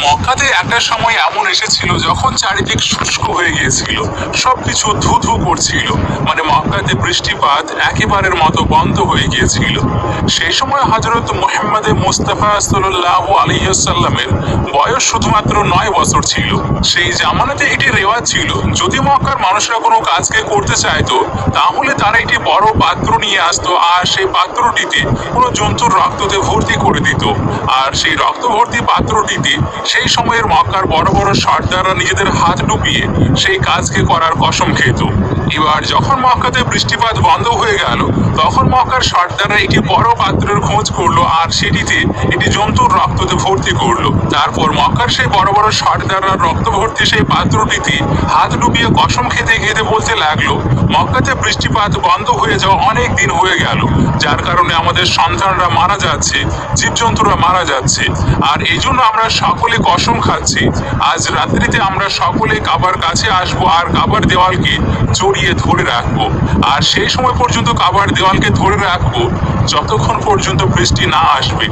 মক্কাতে একটা সময় এমন এসেছিল, যখন চারিদিক শুষ্ক হয়ে গিয়েছিল, সবকিছু ধু ধু করছিল। মানে মক্কাতে বৃষ্টিপাত একেবারের মতো বন্ধ হয়ে গিয়েছিল। সেই সময় হজরত মোহাম্মদ মুস্তাফা সাল্লাহ আলিয়াল্লামের বয়স শুধুমাত্র নয় বছর ছিল। সেই জামানাতে এটি রেওয়াজ ছিল, যদি মক্কার মানুষরা কোনো কাজকে করতে চাইতো, তাহলে তারা একটি বড় পাত্র নিয়ে আসতো আর সেই পাত্রটিতে কোনো জন্তুর রক্ততে ভর্তি করে দিত। আর সেই রক্ত ভর্তি পাত্রটিতে সেই সময়ের মক্কার বড় বড় সর্দাররা নিজেদের হাত ডুবিয়ে সেই কাজকে করার কসম খেত। এবার যখন মক্কাতে বৃষ্টিপাত বন্ধ হয়ে গেল তখন মক্কার সর্দাররা একটি বড় পাত্রের খোঁজ করল আর সেটিতে একটি জন্তুর রক্ততে ভর্তি করল। তারপর মক্কার সেই বড় বড় সর্দাররা রক্ত ভর্তি সেই পাত্রটিতে হাত ডুবিয়ে কসম খেতে খেতে বলতে লাগল, মক্কাতে বৃষ্টিপাত বন্ধ হয়ে যাওয়া অনেক দিন হয়ে গেল। যার কারণে আমাদের সন্তানরা মারা যাচ্ছে, জীবজন্তুরা মারা যাচ্ছে। আর এই জন্য আমরা সকলে কসম খাচ্ছি। আজ রাত্রিতে আমরা সকলে কাবার কাছে আসব আর কাবার দেওয়ালকে জড়িয়ে ধরে রাখব। আর সেই সময় পর্যন্ত কাবার দেওয়ালকে ধরে রাখব যতক্ষণ পর্যন্ত বৃষ্টি না আসবে।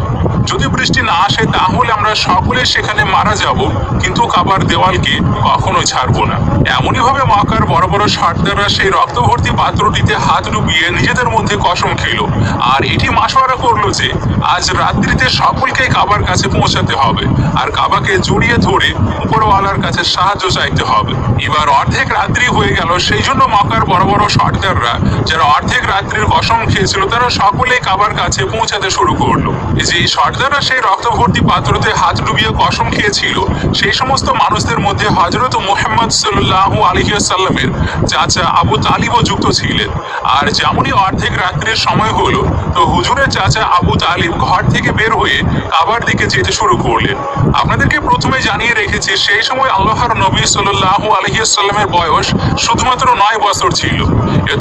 যদি বৃষ্টি না আসে, তাহলে আমরা সকলে সেখানে মারা যাব, কিন্তু কাবার দেওয়ালকে কখনো ছাড়বো না। এমনই ভাবে মক্কার বড় বড় সর্দাররা সেই রক্ত ভর্তি পাত্রটিতে হাত ডুবিয়ে নিজেদের মধ্যে কসম খেলো। আর এটি মাসওয়ারা করল যে, আজ রাত্রিতে সকলকে কাবার কাছে পৌঁছাতে হবে, আর কাবাকে জড়িয়ে ধরে উপরওয়ালার কাছে সাহায্য চাইতে হবে। এবার অর্ধেক রাত্রি হয়ে গেল, সেই জন্য মক্কার বড় বড় সর্দাররা যারা অর্ধেক রাত্রির কসম খেয়েছিল, তারা সকলে কাবার কাছে পৌঁছাতে শুরু করল। যে এই সর্দাররা সেই রক্ত ভর্তি পাত্রতে হাত ডুবিয়ে কসম খেয়েছিল। সেই সমস্ত মানুষদের মধ্যে হজরত মোহাম্মদ সাল্লাহ আলহিয়াসাল্লামের চাচা আবু তালিবও যুক্ত ছিলেন। আর যেমনই অর্ধেক রাত্রির সময় হলো, তো হুজুরের চাচা আবু তালিব ঘর থেকে বের হয়ে কাবার দিকে যেতে শুরু করলেন। আপনাদেরকে প্রথমে জানিয়ে রেখেছি, সেই সময় আল্লাহর নবী সাল্লাহ আলহিয়াসাল্লামের বয়স শুধুমাত্র নয় বছর ছিল।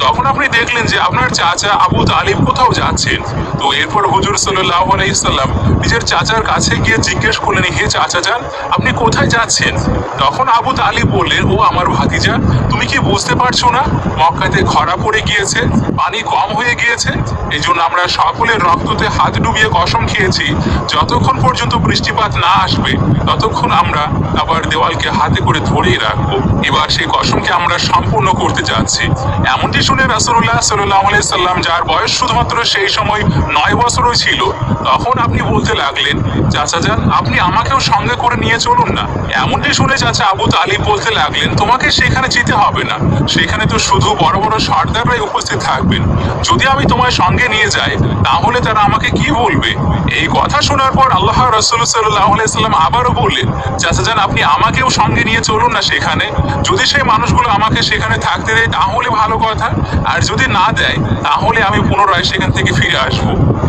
তখন আপনি দেখলেন যে আপনার চাচা আবু তালিব কোথাও যাচ্ছেন। তো এরপর হুজুর সাল্লাহ আলাইসাল্লাম নিজের চাচার কাছে গিয়ে জিজ্ঞেস করলেন, হে চাচা যান, আপনি কোথায় যাচ্ছেন? তখন আবু তালিব বললেন, ও আমার ভাতিজা, তুমি কি বুঝতে পারছ না? মক্কাতে খরা পড়ে গিয়েছে, পানি কম হয়ে গিয়েছে এই জন্য আমরা সকলের রক্ততে হাত ডুবিয়ে কসম খেয়েছি। যতক্ষণ পর্যন্ত বৃষ্টিপাত না আসবে, ততক্ষণ আমরা আবার দেওয়ালকে হাতে করে ধরেই রাখব। এবার সেই কসমকে আমরা সম্পূর্ণ করতে যাচ্ছি। এমনটি শুনে রাসুল্লাহ সাল্লাহ সাল্লাম, যার বয়স শুধুমাত্র সেই সময় নয় বছরও ছিল, তখন আপনি বলতে লাগলেন, চাচা যান, আপনি আমাকেও সঙ্গে করে নিয়ে চলুন না। এমনটি শুনে চাচা আবু তালিব বলতে লাগলেন, তোমাকে সেখানে যেতে হবে না। সেখানে তো শুধু বড় বড় সর্দাররাই উপস্থিত থাকবেন। যদি আমি তোমায় সঙ্গে নিয়ে যাই, তাহলে তারা আমাকে কি বলবে? এই কথা শোনার পর আল্লাহ রসুল সাল্লাম আবারও বললেন, চাচা যান, আপনি আমাকেও সঙ্গে নিয়ে চলুন না সেখানে। যদি সেই মানুষগুলো আমাকে সেখানে থাকতে দেয়, তাহলে ভালো কথা। আর যদি না দেয়, তাহলে আমি পুনরায় সেখান থেকে ফিরে আসব।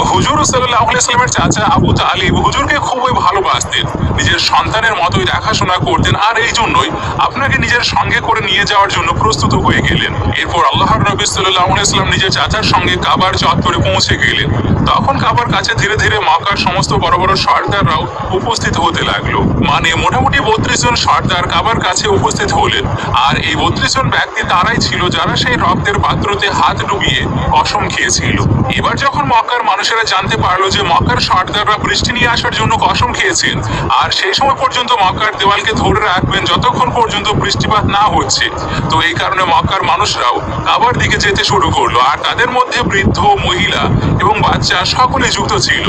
হুজুর সাল্লাহ সাল্লামের চাচা আবু তালিব হুজুরকে খুবই ভালোবাসতেন। নিজের সন্তানের মতোই দেখাশোনা করতেন আর এই জন্যই আপনাকে নিজের সঙ্গে করে নিয়ে যাওয়ার জন্য প্রস্তুত হয়ে গেলেন। এরপর আল্লাহর নবী সাল্লাহ নিজের চাচার সঙ্গে কাবার চত্বরে পৌঁছে গেলেন। তখন কাবার কাছে ধীরে ধীরে মক্কার সমস্ত বড় বড় সর্দাররাও উপস্থিত হতে লাগল। মানে মোটামুটি বত্রিশ জন সর্দার কাবার কাছে উপস্থিত হলেন। আর এই বত্রিশ জন ব্যক্তি তারাই ছিল যারা সেই রক্তের পাত্রতে হাত ডুবিয়ে অসম খেয়েছিল। এবার যখন মক্কার মানুষেরা জানতে পারল যে মক্কার সর্দাররা বৃষ্টি নিয়ে আসার জন্য কসম খেয়েছেন। আর সেই সময় পর্যন্ত মক্কার দেওয়ালকে ধরে রাখবেন যতক্ষণ পর্যন্ত বৃষ্টিপাত না হচ্ছে। তো এই কারণে মক্কার মানুষরাও কাবার দিকে যেতে শুরু করল। আর তাদের মধ্যে বৃদ্ধ, মহিলা এবং বাচ্চা সকলে যুক্ত ছিল।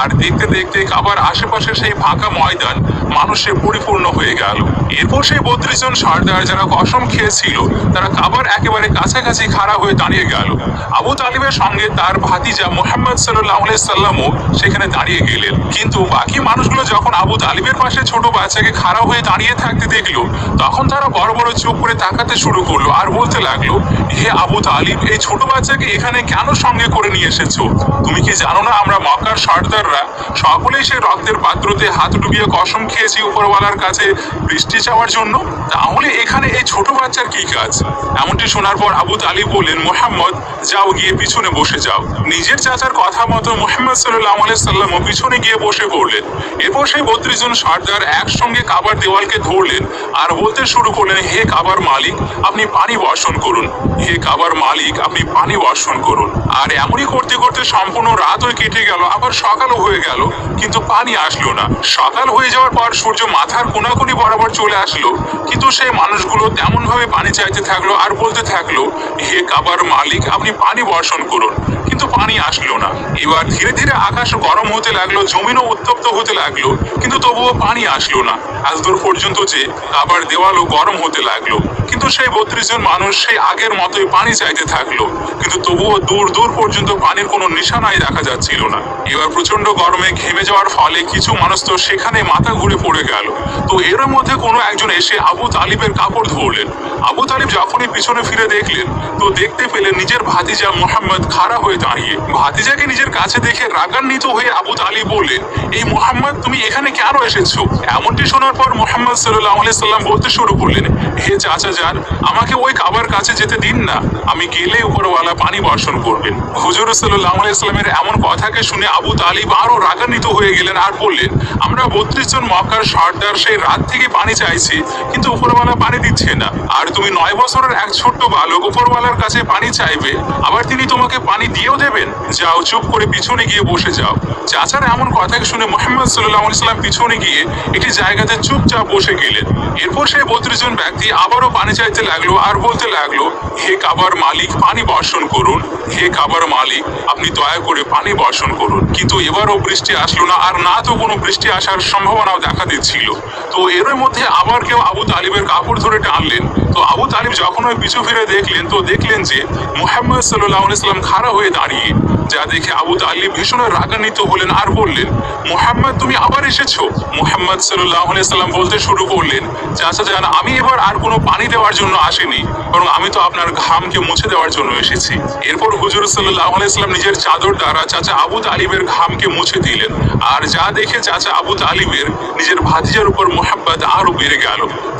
আর দেখতে দেখতে কাবার আশেপাশে সেই ফাঁকা ময়দান মানুষে পরিপূর্ণ হয়ে গেল। এরপর সেই বত্রিশ জন সর্দার যারা কসম খেয়েছিল, তারা কাবার একেবারে কাছাকাছি খাড়া হয়ে দাঁড়িয়ে গেল। আবু তালিবের সঙ্গে তার ভাতিজা মোহাম্মদ সাল্লামও সেখানে দাঁড়িয়ে গেলেন। কিন্তু বাকি মানুষগুলো যখন আবু তালিবের পাশে ছোট বাচ্চাকে খাড়া হয়ে দাঁড়িয়ে থাকতে দেখল, তখন তারা বড় বড় চোখ করে তাকাতে শুরু করল আর বলতে লাগল, হে আবু তালিব, এই ছোট বাচ্চাকে এখানে কেন সঙ্গে করে নিয়ে এসেছ? তুমি কি জানো না আমরা মক্কার সর্দাররা? সকলেই সে রক্তের পাত্রতে হাত ডুবিয়ে কসম খেয়েছি উপরওয়ালার কাছে বৃষ্টি চাওয়ার জন্য। তাহলে এখানে এই ছোট বাচ্চার কি কাজ? এমনটি শোনার পর আবু তালিব বললেন, মোহাম্মদ, যাও গিয়ে পিছনে বসে যাও। নিজের চাচার কথা মতো মোহাম্মদ সাল্লাহ সাল্লামও পিছনে গিয়ে বসে পড়লেন। এরপর সেই বত্রিশ জন সর্দার একসঙ্গে কাবার দেওয়ালকে ধরলেন আর বলতে শুরু করলেন, হে কাবার মালিক, আপনি পানি বর্ষণ করুন। হে কাবার মালিক, আপনি পানি বর্ষণ করুন। আর এমনই করতে করতে সম্পূর্ণ রাতও কেটে গেল, আবার সকালও হয়ে গেল, কিন্তু পানি আসলো না। সকাল হয়ে যাওয়ার পর সূর্য মাথার কোনাকুনি বরাবর চলে আসলো, কিন্তু সেই মানুষগুলো তেমন ভাবে পানি চাইতে থাকল আর বলতে থাকল, হে কাবার মালিক, আপনি পানি বর্ষণ করুন। কিন্তু পানি এবার ধীরে ধীরে আকাশ গরম হতে লাগল, জমিনও উত্তপ্ত হতে লাগল, কিন্তু তবুও পানি আসলো না। আজ দূর পর্যন্ত যে আবার দেওয়ালও গরম হতে লাগল। কিন্তু সেই বত্রিশ জন মানুষ সেই আগের মতোই পানি চাইতে থাকল। কিন্তু তবুও দূর দূর পর্যন্ত পানির কোনো নিশানাই দেখা যাচ্ছিল না। এবার প্রচণ্ড গরমে ঘেমে যাওয়ার ফলে কিছু মানুষ তো সেখানে মাথা ঘুরে পড়ে গেল। তো এর মধ্যে কোনো একজন এসে আবু তালিবের কাপড় ধরলেন। আবু তালিব যখনই পিছনে ফিরে দেখলেন, তো দেখতে পেলেন নিজের ভাতিজা মোহাম্মদ খাড়া হয়ে দাঁড়িয়ে। ভাতিজাকে নিজের কাছে দেখে রাগান্বিত হয়ে আবু তালিব বললেন, এই মোহাম্মদ, তুমি এখানে কেন এসেছ? এমনটি শোনার পর মোহাম্মদ সাল্লাহ সাল্লাম বলতে শুরু করলেন, হে চাচা যান আমাকে ওই কাবার কাছে যেতে দিন না। আমি গেলে উপরওয়ালা পানি বর্ষণ করবেন। হুজুর সাল্লাহ সাল্লামের এমন কথাকে শুনে আবু তালিব আরও রাগান্বিত হয়ে গেলেন আর বললেন, আমরা বত্রিশ জন মক্কার সর্দার, সেই রাত থেকে পানি চাইছি, কিন্তু উপরওয়ালা পানি দিচ্ছে না। আর তুমি নয় বছরের এক ছোট্ট বালক উপরওয়ালার কাছে পানি চাইবে। আবার তিনি তোমাকে পানি দিয়েও দেবেন? যাও, চুপ করে পিছনে গিয়ে বসে যাও। চাচার এমন কথাকে শুনে মোহাম্মদ সাল্লাহ ইসলাম পিছনে গিয়ে একটি জায়গাতে চুপচাপ বসে গেলেন। এরপর সেই বত্রিশ জন ব্যক্তি আবারও পানি চাইতে লাগল আর বলতে লাগল, হে কাবার মালিক, পানি বর্ষণ করুন। হে কাবার মালিক, আপনি দয়া করে পানি বর্ষণ করুন। কিন্তু এবারও বৃষ্টি আসলো না, আর না তো কোনো বৃষ্টি আসার সম্ভাবনাও দেখা দিচ্ছিল। তো এর মধ্যে আবার কেউ আবু তালিবের কাপড় ধরে টানলেন। তো আবু তালিব যখন ওই পিছু ফিরে দেখলেন, তো দেখলেন যে মোহাম্মদ সাল্লাহ সাল্লাম খাড়া হয়ে দাঁড়িয়ে। যা দেখে আবু তালিব ভীষণ রাগান্বিত হলেন আর বললেন, মোহাম্মদ, তুমি আবার এসেছ? মোহাম্মদ সাল্লাহ সাল্লাম বলতে শুরু করলেন, চাচা জান, আমি এবার আর কোনো পানি দেওয়ার জন্য আসিনি, বরং আমি তো আপনার ঘামকে মুছে দেওয়ার জন্য এসেছি। এরপর হুজুর সাল্লাহ সাল্লাম নিজের চাদর দ্বারা চাচা আবু তালিবের ঘামকে মুছে দিলেন। আর যা দেখে চাচা আবু তালিবের নিজের ভাতিজার উপর মোহাম্মদ আরও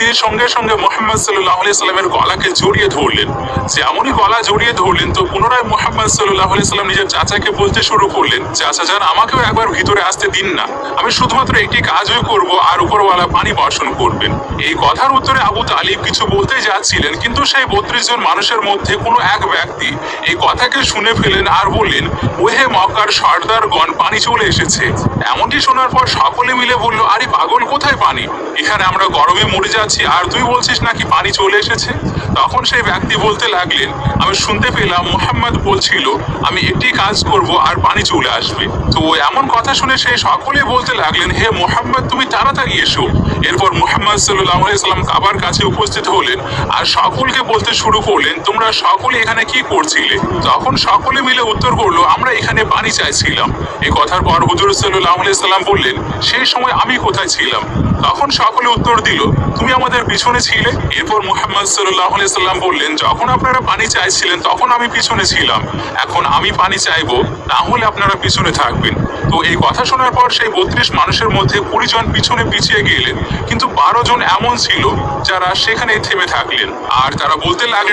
তিনি সঙ্গে সঙ্গে মোহাম্মদ সাল্লাহ সাল্লামের গলাকে জড়িয়ে ধরলেন। যেমনই গলা জড়িয়ে ধরলেন, তো পুনরায় মোহাম্মদ সাল্লাহ সাল্লাম নিজের চাচাকে বলতে শুরু করলেন, চাচা যান, আমাকেও একবার ভিতরে আসতে দিন না। আমি শুধুমাত্র একটি কাজই করব আর উপরওয়ালা পানি বর্ষণ করবেন। এই কথার উত্তরে আবু তালিব কিছু বলতে যাচ্ছিলেন, কিন্তু সেই বত্রিশ জন মানুষের মধ্যে কোনো এক ব্যক্তি এই কথাকে শুনে ফেলেন আর বললেন, ওহে মক্কার সর্দারগণ পানি চলে এসেছে। এমনটি শোনার পর সকলে মিলে বলল, আরে পাগল, কোথায় পানি? এখানে আমরা গরমে মরে যাচ্ছি। আর তুই বলছিস নাকি পানি চলে এসেছে? তখন সেই ব্যক্তি বলতে লাগলেন, আমি শুনতে পেলাম মোহাম্মদ বলছিল, আমি একটি কাজ করব আর পানি চলে আসবে। তো এমন কথা শুনে সে সকলে বলতে লাগলেন, হে মোহাম্মদ, তুমি তাড়াতাড়ি এসো। এরপর মোহাম্মদ সাল্লাম কাবার কাছে উপস্থিত হলেন আর সকলকে বলতে শুরু করলেন, তোমরা সকলে এখানে কি করছিলে? তখন সকলে মিলে উত্তর করল, আমরা এখানে পানি চাইছিলাম। এ কথার পর হুজুর সাল্লাম বললেন সেই সময় আমি কোথায় ছিলাম? তখন সকলে উত্তর দিল, তুমি আমাদের পিছনে ছিলে? এরপর মুহাম্মদ সাল্লাহ সাল্লাম বললেন, যখন আপনারা পানি চাইছিলেন, তখন আমি পিছনে ছিলাম। এখন আমি পানি চাইব, তাহলে আপনারা পিছনে থাকবেন। তো এই কথা শোনার পর সেই বত্রিশ মানুষের মধ্যে কুড়ি জন পিছনে পিছিয়ে গেলেন। কিন্তু বারো জন এমন ছিল যারা সেখানে থেমে থাকলেন। আর তারা বলতে লাগল